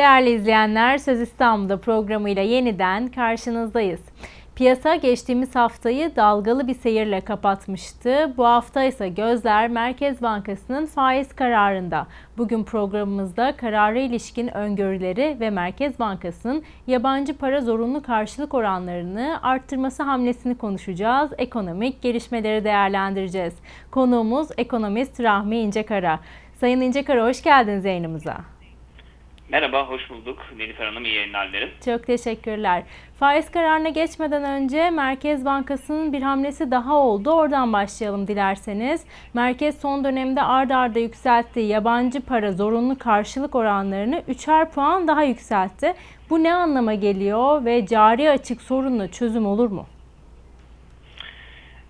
Değerli izleyenler, Söz İstanbul'da programıyla yeniden karşınızdayız. Piyasa geçtiğimiz haftayı dalgalı bir seyirle kapatmıştı. Bu hafta ise gözler Merkez Bankası'nın faiz kararında. Bugün programımızda karara ilişkin öngörüleri ve Merkez Bankası'nın yabancı para zorunlu karşılık oranlarını arttırması hamlesini konuşacağız. Ekonomik gelişmeleri değerlendireceğiz. Konuğumuz ekonomist Rahmi İncekara. Sayın İncekara hoş geldiniz yayınımıza. Merhaba, hoş bulduk. Nilüfer Hanım iyi yayınlar dilerim. Çok teşekkürler. Faiz kararına geçmeden önce Merkez Bankası'nın bir hamlesi daha oldu. Oradan başlayalım dilerseniz. Merkez son dönemde ard arda yükselttiği yabancı para zorunlu karşılık oranlarını 3'er puan daha yükseltti. Bu ne anlama geliyor ve cari açık sorunla çözüm olur mu?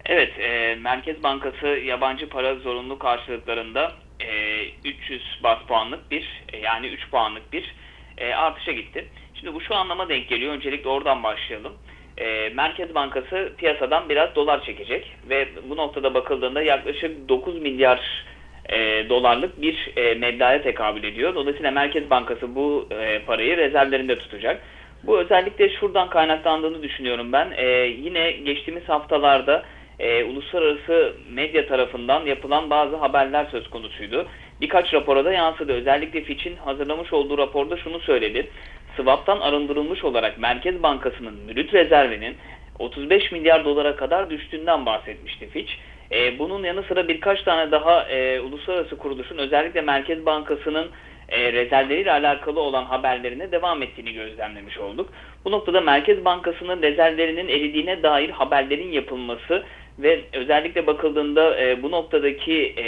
Evet, e, Merkez Bankası yabancı para zorunlu karşılıklarında e, 300 bas puanlık bir e, yani 3 puanlık bir e, artışa gitti. Şimdi bu şu anlama denk geliyor. Öncelikle oradan başlayalım. E, Merkez Bankası piyasadan biraz dolar çekecek ve bu noktada bakıldığında yaklaşık 9 milyar e, dolarlık bir e, meblağa tekabül ediyor. Dolayısıyla Merkez Bankası bu e, parayı rezervlerinde tutacak. Bu özellikle şuradan kaynaklandığını düşünüyorum ben. E, yine geçtiğimiz haftalarda e, uluslararası medya tarafından yapılan bazı haberler söz konusuydu. Birkaç rapora da yansıdı. Özellikle Fitch'in hazırlamış olduğu raporda şunu söyledi. Swap'tan arındırılmış olarak Merkez Bankası'nın mülüt rezervinin 35 milyar dolara kadar düştüğünden bahsetmişti Fitch. E, bunun yanı sıra birkaç tane daha e, uluslararası kuruluşun özellikle Merkez Bankası'nın e, rezervleriyle alakalı olan haberlerine devam ettiğini gözlemlemiş olduk. Bu noktada Merkez Bankası'nın rezervlerinin eridiğine dair haberlerin yapılması ve özellikle bakıldığında e, bu noktadaki e,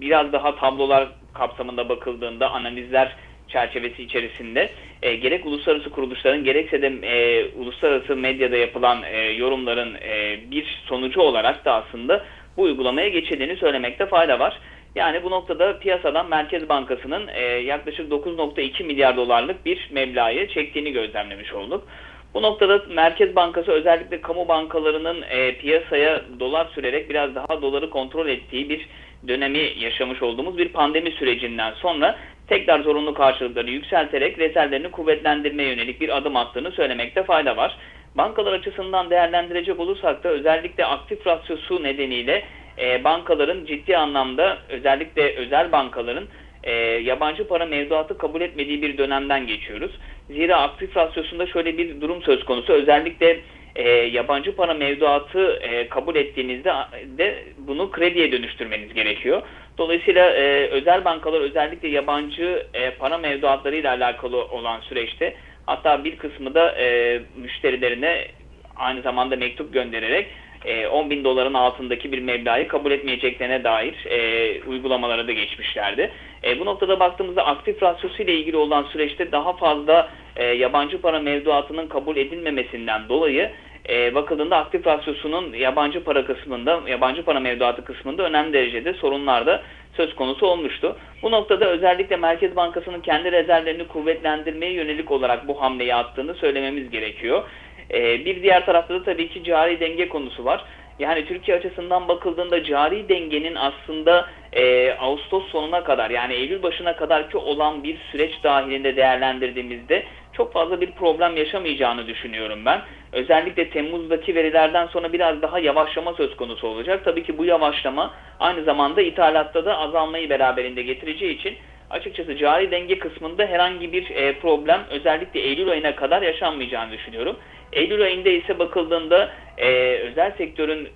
biraz daha tablolar kapsamında bakıldığında analizler çerçevesi içerisinde e, gerek uluslararası kuruluşların gerekse de e, uluslararası medyada yapılan e, yorumların e, bir sonucu olarak da aslında bu uygulamaya geçildiğini söylemekte fayda var. Yani bu noktada piyasadan Merkez Bankası'nın e, yaklaşık 9.2 milyar dolarlık bir meblağı çektiğini gözlemlemiş olduk. Bu noktada Merkez Bankası özellikle kamu bankalarının e, piyasaya dolar sürerek biraz daha doları kontrol ettiği bir dönemi yaşamış olduğumuz bir pandemi sürecinden sonra tekrar zorunlu karşılıkları yükselterek rezervlerini kuvvetlendirmeye yönelik bir adım attığını söylemekte fayda var. Bankalar açısından değerlendirecek olursak da özellikle aktif rasyosu nedeniyle e, bankaların ciddi anlamda özellikle özel bankaların e, yabancı para mevduatı kabul etmediği bir dönemden geçiyoruz. Zira aktif rasyosunda şöyle bir durum söz konusu. Özellikle e, yabancı para mevduatı e, kabul ettiğinizde de bunu krediye dönüştürmeniz gerekiyor. Dolayısıyla e, özel bankalar özellikle yabancı e, para mevduatları ile alakalı olan süreçte hatta bir kısmı da e, müşterilerine aynı zamanda mektup göndererek 10 e, bin doların altındaki bir meblağı kabul etmeyeceklerine dair e, uygulamalara da geçmişlerdi. E, bu noktada baktığımızda aktif rasyosu ile ilgili olan süreçte daha fazla e, yabancı para mevduatının kabul edilmemesinden dolayı e, bakıldığında aktif rasyosunun yabancı para kısmında, yabancı para mevduatı kısmında önemli derecede sorunlar da söz konusu olmuştu. Bu noktada özellikle Merkez Bankası'nın kendi rezervlerini kuvvetlendirmeye yönelik olarak bu hamleyi attığını söylememiz gerekiyor. E, bir diğer tarafta da tabii ki cari denge konusu var. Yani Türkiye açısından bakıldığında cari dengenin aslında e, Ağustos sonuna kadar yani Eylül başına kadar ki olan bir süreç dahilinde değerlendirdiğimizde çok fazla bir problem yaşamayacağını düşünüyorum ben. Özellikle Temmuz'daki verilerden sonra biraz daha yavaşlama söz konusu olacak. Tabii ki bu yavaşlama aynı zamanda ithalatta da azalmayı beraberinde getireceği için açıkçası cari denge kısmında herhangi bir e, problem özellikle Eylül ayına kadar yaşanmayacağını düşünüyorum. Eylül ayında ise bakıldığında e, özel sektörün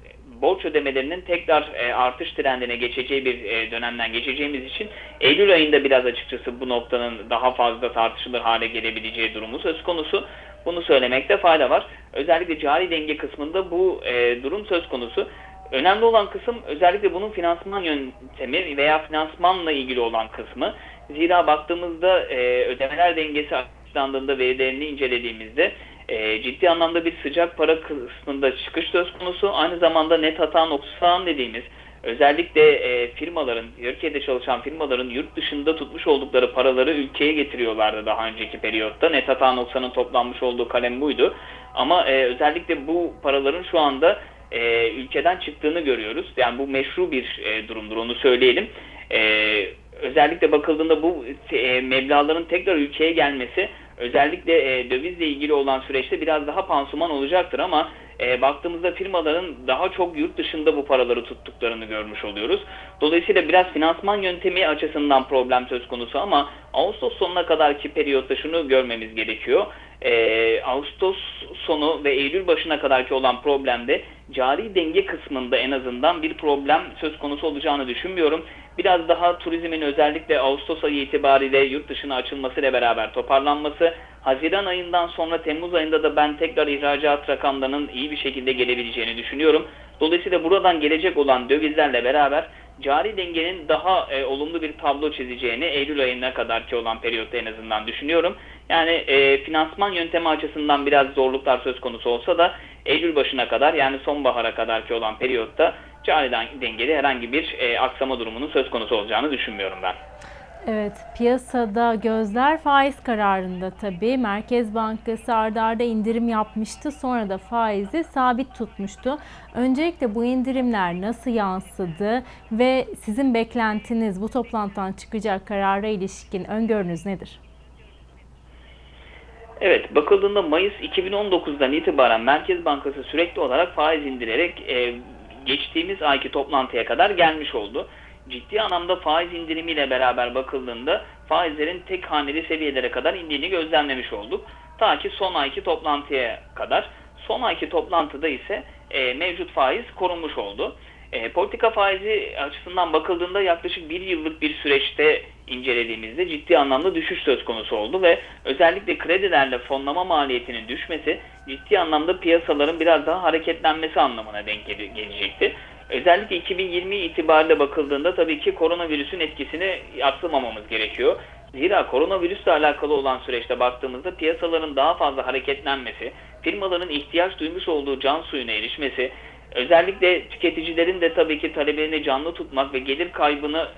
borç ödemelerinin tekrar e, artış trendine geçeceği bir e, dönemden geçeceğimiz için Eylül ayında biraz açıkçası bu noktanın daha fazla tartışılır hale gelebileceği durumu söz konusu. Bunu söylemekte fayda var. Özellikle cari denge kısmında bu e, durum söz konusu. Önemli olan kısım özellikle bunun finansman yöntemi veya finansmanla ilgili olan kısmı. Zira baktığımızda e, ödemeler dengesi açıklandığında verilerini incelediğimizde e, ciddi anlamda bir sıcak para kısmında çıkış söz konusu. Aynı zamanda net hata noksan dediğimiz özellikle e, firmaların, Türkiye'de çalışan firmaların yurt dışında tutmuş oldukları paraları ülkeye getiriyorlardı daha önceki periyotta. Net hata noksanın toplanmış olduğu kalem buydu. Ama e, özellikle bu paraların şu anda e, ülkeden çıktığını görüyoruz. Yani bu meşru bir e, durumdur onu söyleyelim. E, özellikle bakıldığında bu e, meblağların tekrar ülkeye gelmesi özellikle e, dövizle ilgili olan süreçte biraz daha pansuman olacaktır ama e, baktığımızda firmaların daha çok yurt dışında bu paraları tuttuklarını görmüş oluyoruz. Dolayısıyla biraz finansman yöntemi açısından problem söz konusu ama Ağustos sonuna kadarki periyotta şunu görmemiz gerekiyor. E, Ağustos sonu ve Eylül başına kadarki olan problemde cari denge kısmında en azından bir problem söz konusu olacağını düşünmüyorum. Biraz daha turizmin özellikle Ağustos ayı itibariyle yurt dışına açılmasıyla beraber toparlanması, Haziran ayından sonra Temmuz ayında da ben tekrar ihracat rakamlarının iyi bir şekilde gelebileceğini düşünüyorum. Dolayısıyla buradan gelecek olan dövizlerle beraber cari dengenin daha e, olumlu bir tablo çizeceğini Eylül ayına kadarki olan periyotta en azından düşünüyorum. Yani e, finansman yöntemi açısından biraz zorluklar söz konusu olsa da Eylül başına kadar yani sonbahara kadarki olan periyotta cari dengeli herhangi bir e, aksama durumunun söz konusu olacağını düşünmüyorum ben. Evet, piyasada gözler faiz kararında tabii. Merkez Bankası ardarda arda indirim yapmıştı. Sonra da faizi sabit tutmuştu. Öncelikle bu indirimler nasıl yansıdı ve sizin beklentiniz bu toplantıdan çıkacak karara ilişkin öngörünüz nedir? Evet, bakıldığında Mayıs 2019'dan itibaren Merkez Bankası sürekli olarak faiz indirerek e, geçtiğimiz ayki toplantıya kadar gelmiş oldu ciddi anlamda faiz indirimiyle beraber bakıldığında faizlerin tek haneli seviyelere kadar indiğini gözlemlemiş olduk. Ta ki son ayki toplantıya kadar. Son ayki toplantıda ise e, mevcut faiz korunmuş oldu. E, politika faizi açısından bakıldığında yaklaşık bir yıllık bir süreçte incelediğimizde ciddi anlamda düşüş söz konusu oldu ve özellikle kredilerle fonlama maliyetinin düşmesi ciddi anlamda piyasaların biraz daha hareketlenmesi anlamına denk gelecekti. Özellikle 2020 itibariyle bakıldığında tabii ki koronavirüsün etkisini yatsımamamız gerekiyor. Zira koronavirüsle alakalı olan süreçte baktığımızda piyasaların daha fazla hareketlenmesi, firmaların ihtiyaç duymuş olduğu can suyuna erişmesi, özellikle tüketicilerin de tabii ki talebini canlı tutmak ve gelir kaybını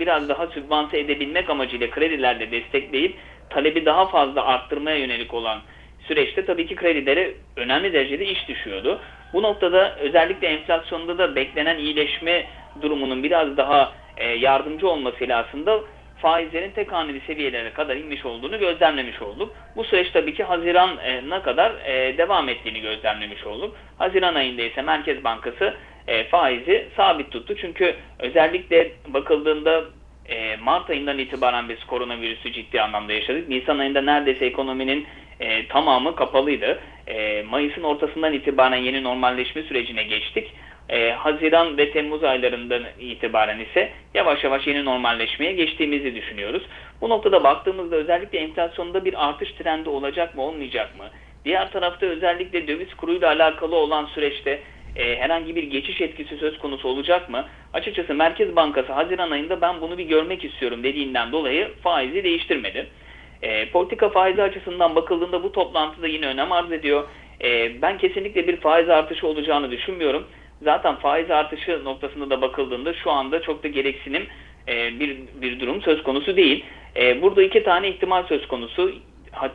biraz daha sübvanse edebilmek amacıyla kredilerle destekleyip talebi daha fazla arttırmaya yönelik olan süreçte tabii ki kredilere önemli derecede iş düşüyordu. Bu noktada özellikle enflasyonda da beklenen iyileşme durumunun biraz daha e, yardımcı olmasıyla aslında faizlerin tek haneli seviyelere kadar inmiş olduğunu gözlemlemiş olduk. Bu süreç tabii ki Haziran'a kadar e, devam ettiğini gözlemlemiş olduk. Haziran ayında ise Merkez Bankası e, faizi sabit tuttu. Çünkü özellikle bakıldığında e, Mart ayından itibaren biz koronavirüsü ciddi anlamda yaşadık. Nisan ayında neredeyse ekonominin tamamı kapalıydı. Mayıs'ın ortasından itibaren yeni normalleşme sürecine geçtik. E, Haziran ve Temmuz aylarından itibaren ise yavaş yavaş yeni normalleşmeye geçtiğimizi düşünüyoruz. Bu noktada baktığımızda özellikle enflasyonda bir artış trendi olacak mı olmayacak mı? Diğer tarafta özellikle döviz kuruyla alakalı olan süreçte e, herhangi bir geçiş etkisi söz konusu olacak mı? Açıkçası Merkez Bankası Haziran ayında ben bunu bir görmek istiyorum dediğinden dolayı faizi değiştirmedi. E, politika faizi açısından bakıldığında bu toplantıda yine önem arz ediyor. E, ben kesinlikle bir faiz artışı olacağını düşünmüyorum. Zaten faiz artışı noktasında da bakıldığında şu anda çok da gereksinim e, bir, bir durum söz konusu değil. E, burada iki tane ihtimal söz konusu.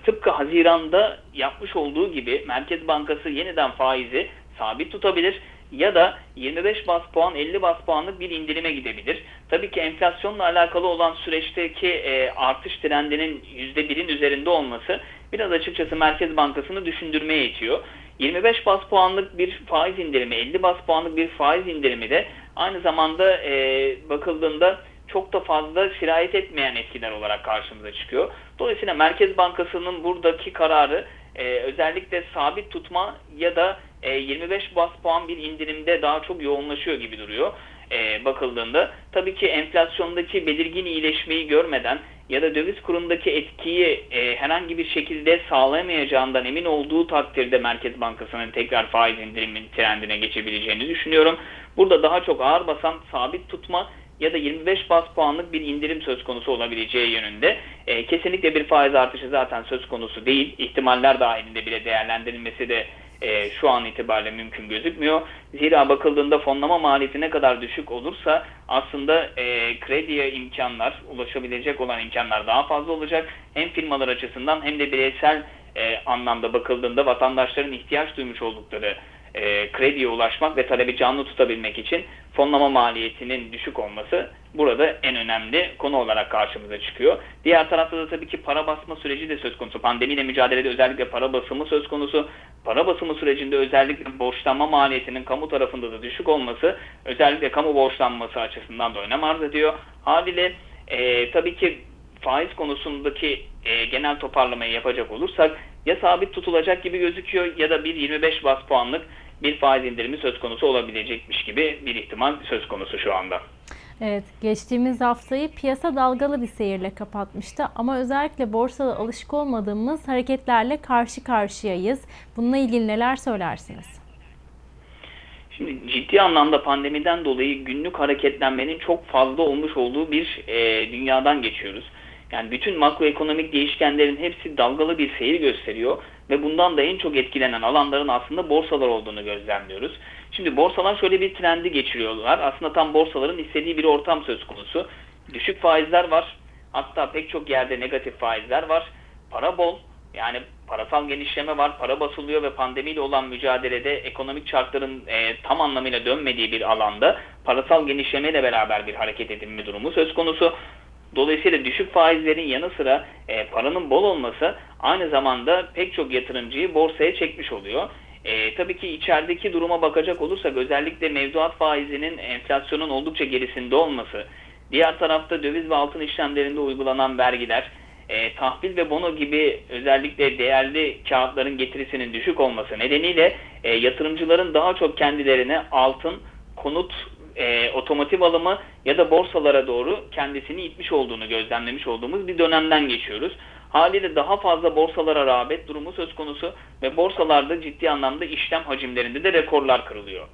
Tıpkı Haziran'da yapmış olduğu gibi Merkez Bankası yeniden faizi sabit tutabilir ya da 25 bas puan 50 bas puanlık bir indirime gidebilir. Tabii ki enflasyonla alakalı olan süreçteki e, artış trendinin %1'in üzerinde olması biraz açıkçası Merkez Bankası'nı düşündürmeye itiyor. 25 bas puanlık bir faiz indirimi, 50 bas puanlık bir faiz indirimi de aynı zamanda e, bakıldığında çok da fazla sirayet etmeyen etkiler olarak karşımıza çıkıyor. Dolayısıyla Merkez Bankası'nın buradaki kararı e, özellikle sabit tutma ya da e, 25 bas puan bir indirimde daha çok yoğunlaşıyor gibi duruyor e, bakıldığında. Tabii ki enflasyondaki belirgin iyileşmeyi görmeden ya da döviz kurundaki etkiyi e, herhangi bir şekilde sağlayamayacağından emin olduğu takdirde Merkez Bankası'nın tekrar faiz indirimin trendine geçebileceğini düşünüyorum. Burada daha çok ağır basan sabit tutma ya da 25 bas puanlık bir indirim söz konusu olabileceği yönünde. E, kesinlikle bir faiz artışı zaten söz konusu değil. İhtimaller dahilinde bile değerlendirilmesi de e, şu an itibariyle mümkün gözükmüyor. Zira bakıldığında fonlama maliyeti ne kadar düşük olursa aslında e, krediye imkanlar, ulaşabilecek olan imkanlar daha fazla olacak. Hem firmalar açısından hem de bireysel e, anlamda bakıldığında vatandaşların ihtiyaç duymuş oldukları e, krediye ulaşmak ve talebi canlı tutabilmek için fonlama maliyetinin düşük olması burada en önemli konu olarak karşımıza çıkıyor. Diğer tarafta da tabii ki para basma süreci de söz konusu. Pandemiyle mücadelede özellikle para basımı söz konusu. Para basımı sürecinde özellikle borçlanma maliyetinin kamu tarafında da düşük olması özellikle kamu borçlanması açısından da önem arz ediyor. Haliyle e, tabii ki faiz konusundaki e, genel toparlamayı yapacak olursak ya sabit tutulacak gibi gözüküyor ya da bir 25 bas puanlık bir faiz indirimi söz konusu olabilecekmiş gibi bir ihtimal söz konusu şu anda. Evet, geçtiğimiz haftayı piyasa dalgalı bir seyirle kapatmıştı ama özellikle borsada alışık olmadığımız hareketlerle karşı karşıyayız. Bununla ilgili neler söylersiniz? Şimdi ciddi anlamda pandemiden dolayı günlük hareketlenmenin çok fazla olmuş olduğu bir e, dünyadan geçiyoruz. Yani bütün makroekonomik değişkenlerin hepsi dalgalı bir seyir gösteriyor ve bundan da en çok etkilenen alanların aslında borsalar olduğunu gözlemliyoruz. Şimdi borsalar şöyle bir trendi geçiriyorlar. Aslında tam borsaların istediği bir ortam söz konusu. Düşük faizler var. Hatta pek çok yerde negatif faizler var. Para bol. Yani parasal genişleme var, para basılıyor ve pandemiyle olan mücadelede ekonomik çarkların e, tam anlamıyla dönmediği bir alanda parasal genişlemeyle beraber bir hareket edilme durumu söz konusu. Dolayısıyla düşük faizlerin yanı sıra e, paranın bol olması aynı zamanda pek çok yatırımcıyı borsaya çekmiş oluyor. E, tabii ki içerideki duruma bakacak olursak özellikle mevduat faizinin enflasyonun oldukça gerisinde olması, diğer tarafta döviz ve altın işlemlerinde uygulanan vergiler, e, tahvil ve bono gibi özellikle değerli kağıtların getirisinin düşük olması nedeniyle e, yatırımcıların daha çok kendilerine altın, konut, e, otomotiv alımı ya da borsalara doğru kendisini itmiş olduğunu gözlemlemiş olduğumuz bir dönemden geçiyoruz. Haliyle daha fazla borsalara rağbet durumu söz konusu ve borsalarda ciddi anlamda işlem hacimlerinde de rekorlar kırılıyor.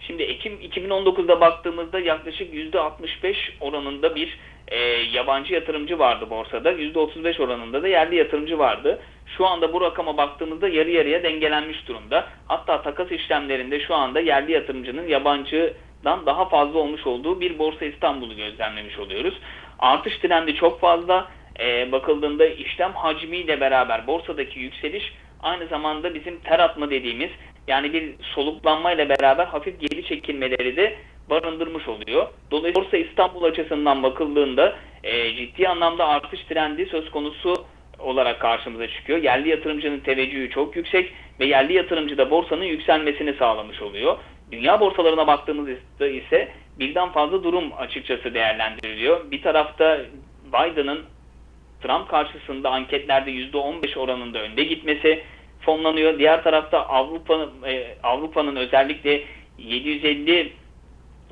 Şimdi Ekim 2019'da baktığımızda yaklaşık %65 oranında bir e, yabancı yatırımcı vardı borsada. %35 oranında da yerli yatırımcı vardı. Şu anda bu rakama baktığımızda yarı yarıya dengelenmiş durumda. Hatta takas işlemlerinde şu anda yerli yatırımcının yabancıdan daha fazla olmuş olduğu bir Borsa İstanbul'u gözlemlemiş oluyoruz. Artış trendi çok fazla. E, bakıldığında işlem hacmiyle beraber borsadaki yükseliş aynı zamanda bizim ter atma dediğimiz yani bir soluklanmayla beraber hafif geri çekilmeleri de barındırmış oluyor. Dolayısıyla Borsa İstanbul açısından bakıldığında e, ciddi anlamda artış trendi söz konusu olarak karşımıza çıkıyor. Yerli yatırımcının teveccühü çok yüksek ve yerli yatırımcı da borsanın yükselmesini sağlamış oluyor. Dünya borsalarına baktığımızda ise birden fazla durum açıkçası değerlendiriliyor. Bir tarafta Biden'ın Trump karşısında anketlerde %15 oranında önde gitmesi fonlanıyor. Diğer tarafta Avrupa e, Avrupa'nın özellikle 750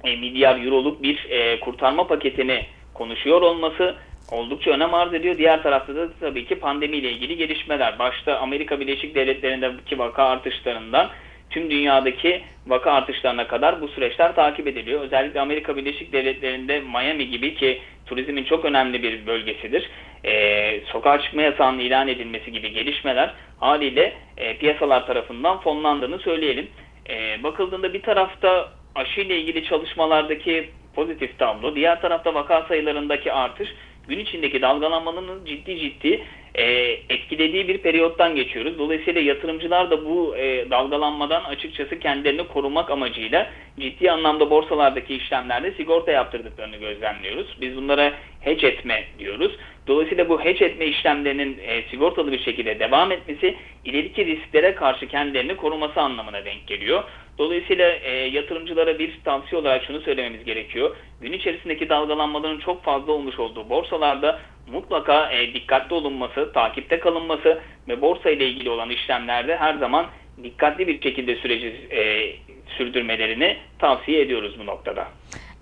e, milyar euroluk bir e, kurtarma paketini konuşuyor olması oldukça önem arz ediyor. Diğer tarafta da tabii ki pandemiyle ilgili gelişmeler. Başta Amerika Birleşik Devletleri'ndeki vaka artışlarından tüm dünyadaki vaka artışlarına kadar bu süreçler takip ediliyor. Özellikle Amerika Birleşik Devletleri'nde Miami gibi ki turizmin çok önemli bir bölgesidir. E, sokağa çıkma yasağının ilan edilmesi gibi gelişmeler haliyle e, piyasalar tarafından fonlandığını söyleyelim. E, bakıldığında bir tarafta aşı ile ilgili çalışmalardaki pozitif tablo, diğer tarafta vaka sayılarındaki artış gün içindeki dalgalanmanın ciddi ciddi e, etkilediği bir periyottan geçiyoruz. Dolayısıyla yatırımcılar da bu e, dalgalanmadan açıkçası kendilerini korumak amacıyla ciddi anlamda borsalardaki işlemlerde sigorta yaptırdıklarını gözlemliyoruz. Biz bunlara hedge etme diyoruz. Dolayısıyla bu hedge etme işlemlerinin e, sigortalı bir şekilde devam etmesi ileriki risklere karşı kendilerini koruması anlamına denk geliyor. Dolayısıyla e, yatırımcılara bir tavsiye olarak şunu söylememiz gerekiyor. Gün içerisindeki dalgalanmaların çok fazla olmuş olduğu borsalarda mutlaka e, dikkatli olunması, takipte kalınması ve borsa ile ilgili olan işlemlerde her zaman dikkatli bir şekilde süreci e, sürdürmelerini tavsiye ediyoruz bu noktada.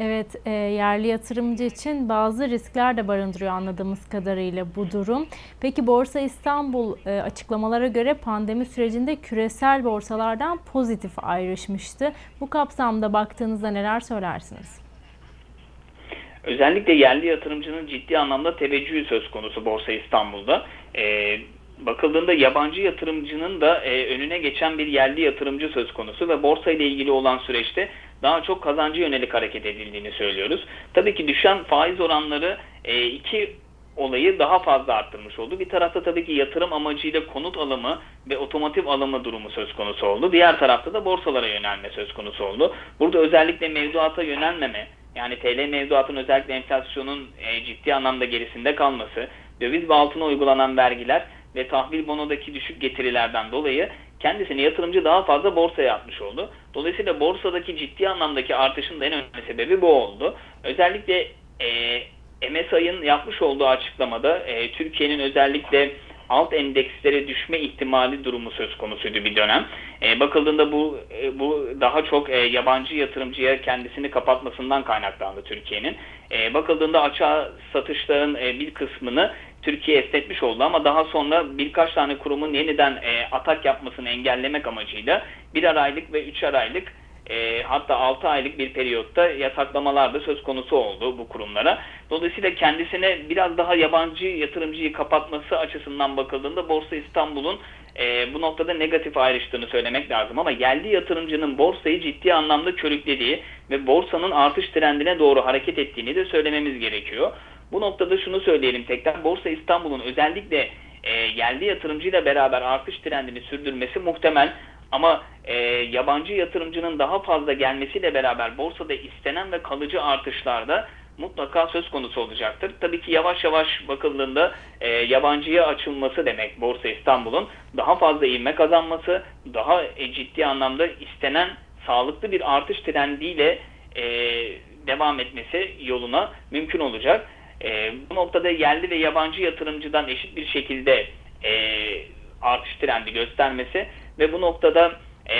Evet, e, yerli yatırımcı için bazı riskler de barındırıyor anladığımız kadarıyla bu durum. Peki Borsa İstanbul e, açıklamalara göre pandemi sürecinde küresel borsalardan pozitif ayrışmıştı. Bu kapsamda baktığınızda neler söylersiniz? Özellikle yerli yatırımcının ciddi anlamda teveccühü söz konusu Borsa İstanbul'da. E, bakıldığında yabancı yatırımcının da e, önüne geçen bir yerli yatırımcı söz konusu ve borsa ile ilgili olan süreçte daha çok kazancı yönelik hareket edildiğini söylüyoruz. Tabii ki düşen faiz oranları e, iki olayı daha fazla arttırmış oldu. Bir tarafta tabii ki yatırım amacıyla konut alımı ve otomotiv alımı durumu söz konusu oldu. Diğer tarafta da borsalara yönelme söz konusu oldu. Burada özellikle mevduata yönelmeme, yani TL mevduatın özellikle enflasyonun e, ciddi anlamda gerisinde kalması, döviz ve altına uygulanan vergiler ve tahvil bonodaki düşük getirilerden dolayı kendisini yatırımcı daha fazla borsaya atmış oldu. Dolayısıyla borsadaki ciddi anlamdaki artışın da en önemli sebebi bu oldu. Özellikle e, MSI'ın yapmış olduğu açıklamada e, Türkiye'nin özellikle alt endekslere düşme ihtimali durumu söz konusuydu bir dönem. E, bakıldığında bu e, bu daha çok e, yabancı yatırımcıya kendisini kapatmasından kaynaklandı Türkiye'nin. E, bakıldığında açığa satışların e, bir kısmını Türkiye esnetmiş oldu ama daha sonra birkaç tane kurumun yeniden e, atak yapmasını engellemek amacıyla birer aylık ve üçer aylık e, hatta 6 aylık bir periyotta yasaklamalar da söz konusu oldu bu kurumlara. Dolayısıyla kendisine biraz daha yabancı yatırımcıyı kapatması açısından bakıldığında Borsa İstanbul'un e, bu noktada negatif ayrıştığını söylemek lazım. Ama yerli yatırımcının borsayı ciddi anlamda körüklediği ve borsanın artış trendine doğru hareket ettiğini de söylememiz gerekiyor. Bu noktada şunu söyleyelim tekrar. Borsa İstanbul'un özellikle e, yerli yatırımcıyla beraber artış trendini sürdürmesi muhtemel. Ama e, yabancı yatırımcının daha fazla gelmesiyle beraber borsada istenen ve kalıcı artışlarda mutlaka söz konusu olacaktır. Tabii ki yavaş yavaş bakıldığında e, yabancıya açılması demek Borsa İstanbul'un daha fazla ivme kazanması, daha e, ciddi anlamda istenen sağlıklı bir artış trendiyle e, devam etmesi yoluna mümkün olacak. E, bu noktada yerli ve yabancı yatırımcıdan eşit bir şekilde e, artış trendi göstermesi ve bu noktada e,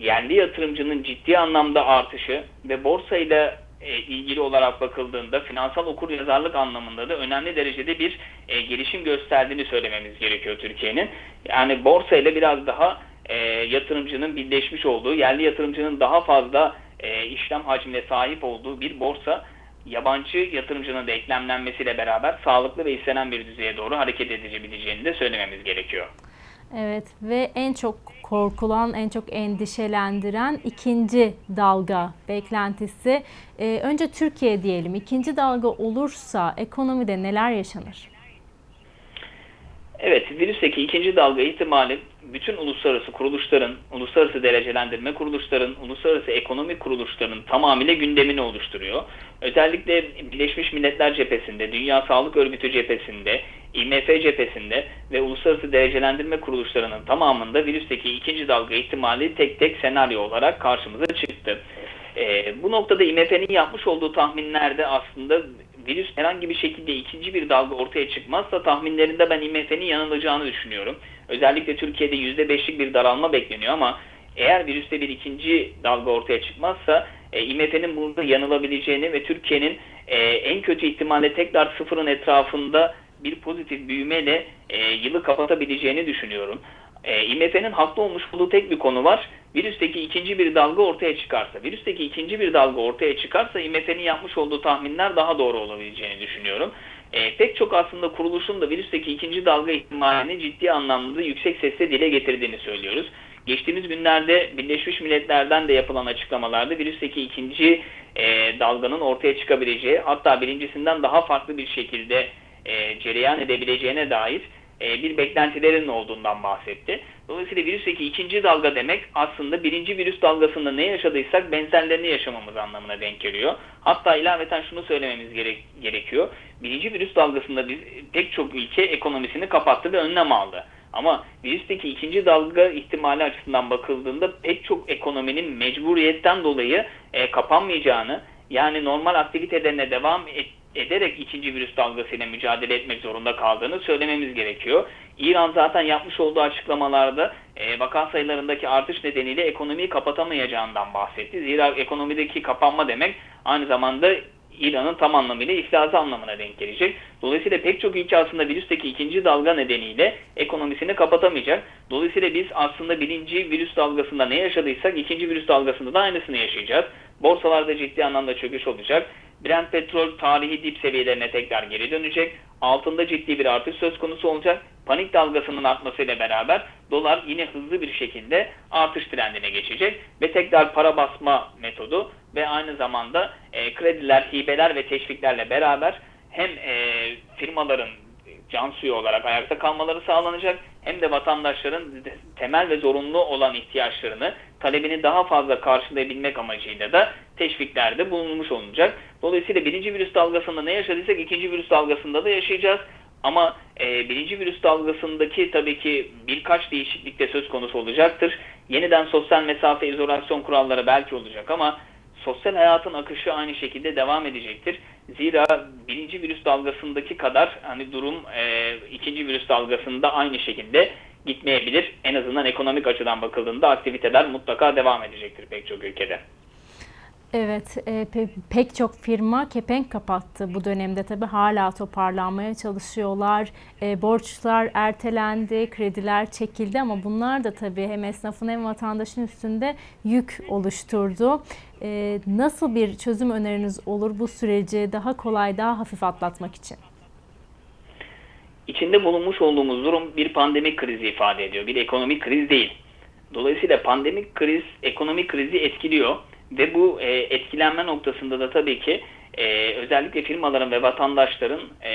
yerli yatırımcının ciddi anlamda artışı ve borsayla e, ilgili olarak bakıldığında finansal okur yazarlık anlamında da önemli derecede bir e, gelişim gösterdiğini söylememiz gerekiyor Türkiye'nin. Yani borsayla biraz daha e, yatırımcının birleşmiş olduğu, yerli yatırımcının daha fazla e, işlem hacmine sahip olduğu bir borsa yabancı yatırımcının da eklemlenmesiyle beraber sağlıklı ve istenen bir düzeye doğru hareket edebileceğini de söylememiz gerekiyor. Evet ve en çok korkulan, en çok endişelendiren ikinci dalga beklentisi. Ee, önce Türkiye diyelim. İkinci dalga olursa ekonomide neler yaşanır? Evet, virüsteki ikinci dalga ihtimali bütün uluslararası kuruluşların, uluslararası derecelendirme kuruluşların, uluslararası ekonomik kuruluşların tamamıyla gündemini oluşturuyor. Özellikle Birleşmiş Milletler cephesinde, Dünya Sağlık Örgütü cephesinde, IMF cephesinde ve uluslararası derecelendirme kuruluşlarının tamamında virüsteki ikinci dalga ihtimali tek tek senaryo olarak karşımıza çıktı. E, bu noktada IMF'nin yapmış olduğu tahminlerde aslında virüs herhangi bir şekilde ikinci bir dalga ortaya çıkmazsa tahminlerinde ben IMF'nin yanılacağını düşünüyorum. Özellikle Türkiye'de %5'lik bir daralma bekleniyor ama eğer virüste bir ikinci dalga ortaya çıkmazsa e, IMF'nin burada yanılabileceğini ve Türkiye'nin e, en kötü ihtimalle tekrar sıfırın etrafında bir pozitif büyümeyle e, yılı kapatabileceğini düşünüyorum. E, IMF'nin haklı olmuş olduğu tek bir konu var. Virüsteki ikinci bir dalga ortaya çıkarsa, virüsteki ikinci bir dalga ortaya çıkarsa IMF'nin yapmış olduğu tahminler daha doğru olabileceğini düşünüyorum. E, pek çok aslında kuruluşun da virüsteki ikinci dalga ihtimalini ciddi anlamda yüksek sesle dile getirdiğini söylüyoruz. Geçtiğimiz günlerde Birleşmiş Milletler'den de yapılan açıklamalarda virüsteki ikinci e, dalganın ortaya çıkabileceği, hatta birincisinden daha farklı bir şekilde e, cereyan edebileceğine dair e, bir beklentilerin olduğundan bahsetti. Dolayısıyla virüsteki ikinci dalga demek aslında birinci virüs dalgasında ne yaşadıysak benzerlerini yaşamamız anlamına denk geliyor. Hatta ilaveten şunu söylememiz gerek, gerekiyor. Birinci virüs dalgasında biz, pek çok ülke ekonomisini kapattı ve önlem aldı. Ama virüsteki ikinci dalga ihtimali açısından bakıldığında pek çok ekonominin mecburiyetten dolayı e, kapanmayacağını yani normal aktivitelerine devam et, ederek ikinci virüs dalgasıyla mücadele etmek zorunda kaldığını söylememiz gerekiyor. İran zaten yapmış olduğu açıklamalarda e, vaka sayılarındaki artış nedeniyle ekonomiyi kapatamayacağından bahsetti. Zira ekonomideki kapanma demek aynı zamanda İran'ın tam anlamıyla iflası anlamına denk gelecek. Dolayısıyla pek çok ülke aslında virüsteki ikinci dalga nedeniyle ekonomisini kapatamayacak. Dolayısıyla biz aslında birinci virüs dalgasında ne yaşadıysak ikinci virüs dalgasında da aynısını yaşayacağız. Borsalarda ciddi anlamda çöküş olacak. Brent petrol tarihi dip seviyelerine tekrar geri dönecek. Altında ciddi bir artış söz konusu olacak. Panik dalgasının artmasıyla beraber dolar yine hızlı bir şekilde artış trendine geçecek ve tekrar para basma metodu ve aynı zamanda e, krediler, hibeler ve teşviklerle beraber hem e, firmaların can suyu olarak ayakta kalmaları sağlanacak hem de vatandaşların temel ve zorunlu olan ihtiyaçlarını talebini daha fazla karşılayabilmek amacıyla da teşviklerde bulunmuş olacak. Dolayısıyla birinci virüs dalgasında ne yaşadıysak ikinci virüs dalgasında da yaşayacağız. Ama e, birinci virüs dalgasındaki tabii ki birkaç değişiklik de söz konusu olacaktır. Yeniden sosyal mesafe izolasyon kuralları belki olacak ama sosyal hayatın akışı aynı şekilde devam edecektir. Zira birinci virüs dalgasındaki kadar hani durum e, ikinci virüs dalgasında aynı şekilde gitmeyebilir. En azından ekonomik açıdan bakıldığında aktiviteler mutlaka devam edecektir pek çok ülkede. Evet, e, pe- pek çok firma kepenk kapattı bu dönemde tabii hala toparlanmaya çalışıyorlar. E, borçlar ertelendi, krediler çekildi ama bunlar da tabii hem esnafın hem vatandaşın üstünde yük oluşturdu. E, nasıl bir çözüm öneriniz olur bu süreci daha kolay, daha hafif atlatmak için? İçinde bulunmuş olduğumuz durum bir pandemik krizi ifade ediyor. Bir ekonomik kriz değil. Dolayısıyla pandemik kriz ekonomik krizi etkiliyor ve bu e, etkilenme noktasında da tabii ki e, özellikle firmaların ve vatandaşların e,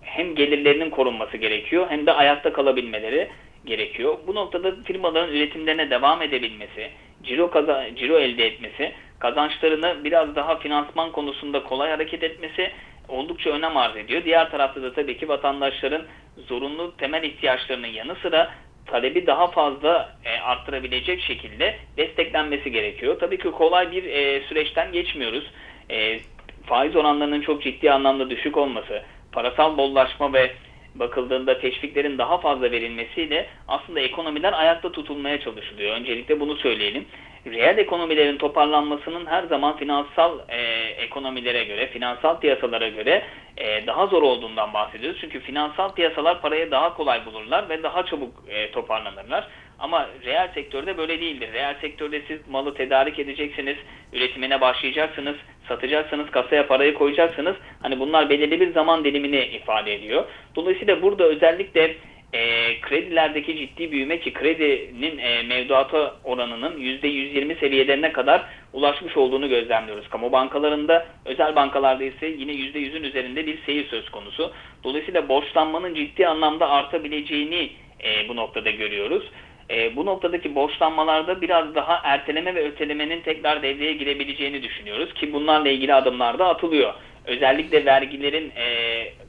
hem gelirlerinin korunması gerekiyor hem de ayakta kalabilmeleri gerekiyor. Bu noktada firmaların üretimlerine devam edebilmesi, ciro, kaza, ciro elde etmesi, kazançlarını biraz daha finansman konusunda kolay hareket etmesi oldukça önem arz ediyor. Diğer tarafta da tabii ki vatandaşların zorunlu temel ihtiyaçlarının yanı sıra talebi daha fazla e, arttırabilecek şekilde desteklenmesi gerekiyor. Tabii ki kolay bir e, süreçten geçmiyoruz. E, faiz oranlarının çok ciddi anlamda düşük olması, parasal bollaşma ve bakıldığında teşviklerin daha fazla verilmesiyle aslında ekonomiler ayakta tutulmaya çalışılıyor. Öncelikle bunu söyleyelim. Reel ekonomilerin toparlanmasının her zaman finansal e, ekonomilere göre, finansal piyasalara göre e, daha zor olduğundan bahsediyoruz. Çünkü finansal piyasalar parayı daha kolay bulurlar ve daha çabuk e, toparlanırlar. Ama reel sektörde böyle değildir. Reel sektörde siz malı tedarik edeceksiniz, üretimine başlayacaksınız, satacaksınız, kasaya parayı koyacaksınız. Hani bunlar belirli bir zaman dilimini ifade ediyor. Dolayısıyla burada özellikle e, kredilerdeki ciddi büyüme ki kredinin e, mevduata oranının %120 seviyelerine kadar ulaşmış olduğunu gözlemliyoruz. Kamu bankalarında, özel bankalarda ise yine %100'ün üzerinde bir seyir söz konusu. Dolayısıyla borçlanmanın ciddi anlamda artabileceğini e, bu noktada görüyoruz. E, bu noktadaki borçlanmalarda biraz daha erteleme ve ötelemenin tekrar devreye girebileceğini düşünüyoruz ki bunlarla ilgili adımlar da atılıyor. Özellikle vergilerin e,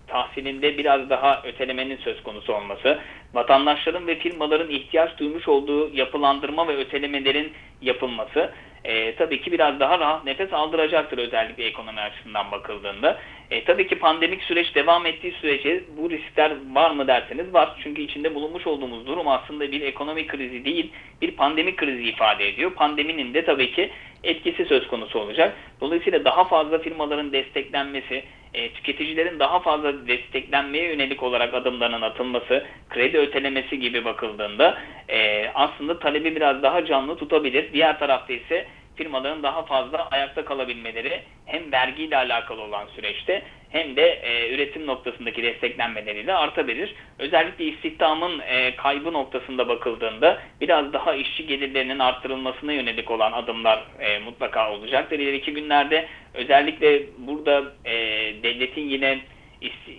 tahsilinde biraz daha ötelemenin söz konusu olması, vatandaşların ve firmaların ihtiyaç duymuş olduğu yapılandırma ve ötelemelerin yapılması e, tabii ki biraz daha rahat nefes aldıracaktır özellikle ekonomi açısından bakıldığında. E, tabii ki pandemik süreç devam ettiği sürece bu riskler var mı derseniz var. Çünkü içinde bulunmuş olduğumuz durum aslında bir ekonomik krizi değil, bir pandemik krizi ifade ediyor. Pandeminin de tabii ki etkisi söz konusu olacak. Dolayısıyla daha fazla firmaların desteklenmesi, e, tüketicilerin daha fazla desteklenmeye yönelik olarak adımlarının atılması, kredi ötelemesi gibi bakıldığında e, aslında talebi biraz daha canlı tutabilir. Diğer tarafta ise firmaların daha fazla ayakta kalabilmeleri hem vergiyle alakalı olan süreçte hem de e, üretim noktasındaki desteklenmeleriyle artabilir. Özellikle istihdamın e, kaybı noktasında bakıldığında biraz daha işçi gelirlerinin arttırılmasına yönelik olan adımlar e, mutlaka olacaktır. İleriki günlerde özellikle burada e, devletin yine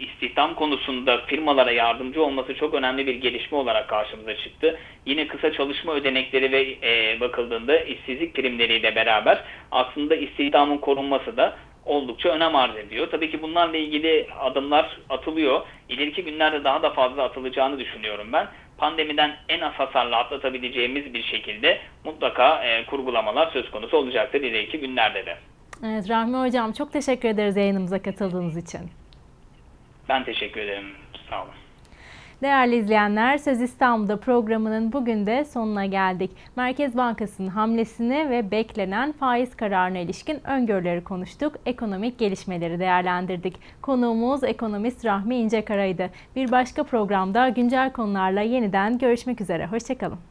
istihdam konusunda firmalara yardımcı olması çok önemli bir gelişme olarak karşımıza çıktı. Yine kısa çalışma ödenekleri ve e, bakıldığında işsizlik primleriyle beraber aslında istihdamın korunması da oldukça önem arz ediyor. Tabii ki bunlarla ilgili adımlar atılıyor. İleriki günlerde daha da fazla atılacağını düşünüyorum ben. Pandemiden en az hasarla atlatabileceğimiz bir şekilde mutlaka e, kurgulamalar söz konusu olacaktır ileriki günlerde de. Evet Rahmi Hocam çok teşekkür ederiz yayınımıza katıldığınız için. Ben teşekkür ederim. Sağ olun. Değerli izleyenler, Söz İstanbul'da programının bugün de sonuna geldik. Merkez Bankası'nın hamlesini ve beklenen faiz kararına ilişkin öngörüleri konuştuk. Ekonomik gelişmeleri değerlendirdik. Konuğumuz ekonomist Rahmi İncekara'ydı. Bir başka programda güncel konularla yeniden görüşmek üzere. Hoşçakalın.